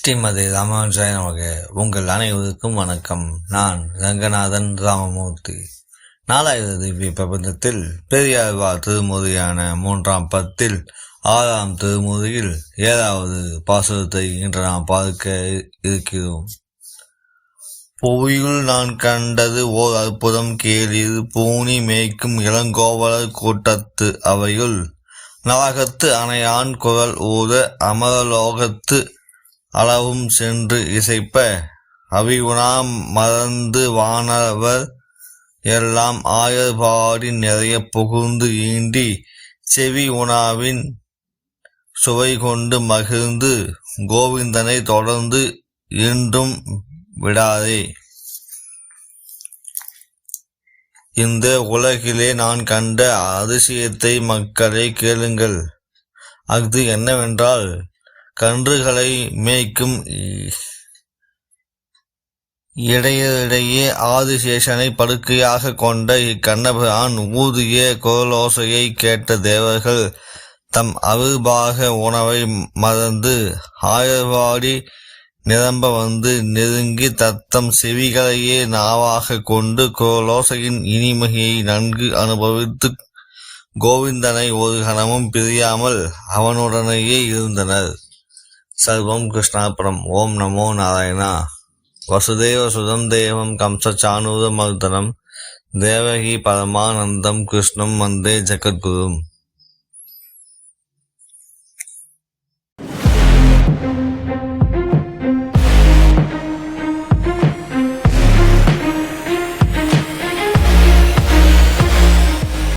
ஸ்ரீமதி ராமானுஜாய நமக உங்கள் அனைவருக்கும் வணக்கம். நான் ரங்கநாதன் ராமமூர்த்தி. நாலாயிரம் திவ்ய பிரபந்தத்தில் பெரியாழ்வார் திருமுறையான மூன்றாம் பத்தில் ஆறாம் திருமுறையில் ஏழாவது பாசுரத்தை இன்று நாம் பார்க்க இருக்கிறோம். புவியுள் நான் கண்டது ஓர் அற்புதம் கேளிர் பூனி மேய்க்கும் இளங்கோவலர் கூட்டத்து அவையுள். நரகத்து அணையான் குரல் ஊத அமரலோகத்து அளவும் சென்று இசைப்ப அவிகுணாம் மறந்து வானவர் எல்லாம் ஆயர்பாடி நிறைய புகுந்து ஈண்டி செவி உணாவின் சுவை கொண்டு மகிழ்ந்து கோவிந்தனை தொடர்ந்து இன்றும் விடாதே. இந்த உலகிலே நான் கண்ட அதிசயத்தை மக்களை கேளுங்கள். அது என்னவென்றால் கன்றுகளை மேய்க்கும் இடையிடையே ஆதிசேஷனை படுக்கையாக கொண்ட இக்கண்ணபிரான் ஊதிய கோலோசையை கேட்ட தேவர்கள் தம் அவிர்பாக உணவை மறந்து ஆயர்வாடி நிரம்ப வந்து நெருங்கி தத்தம் செவிகளையே நாவாக கொண்டு கோலோசையின் இனிமையை நன்கு அனுபவித்து கோவிந்தனை ஒரு கணமும் பிரியாமல் அவனுடனேயே இருந்தனர். சர்வம் கிருஷ்ணாபுரம். ஓம் நமோ நாராயணா. வசுதேவ சுதம் தேவம் கம்சச்சானூரமர்தனம் தேவகி பரமானந்தம் கிருஷ்ணம் வந்தே ஜெகத்குரும்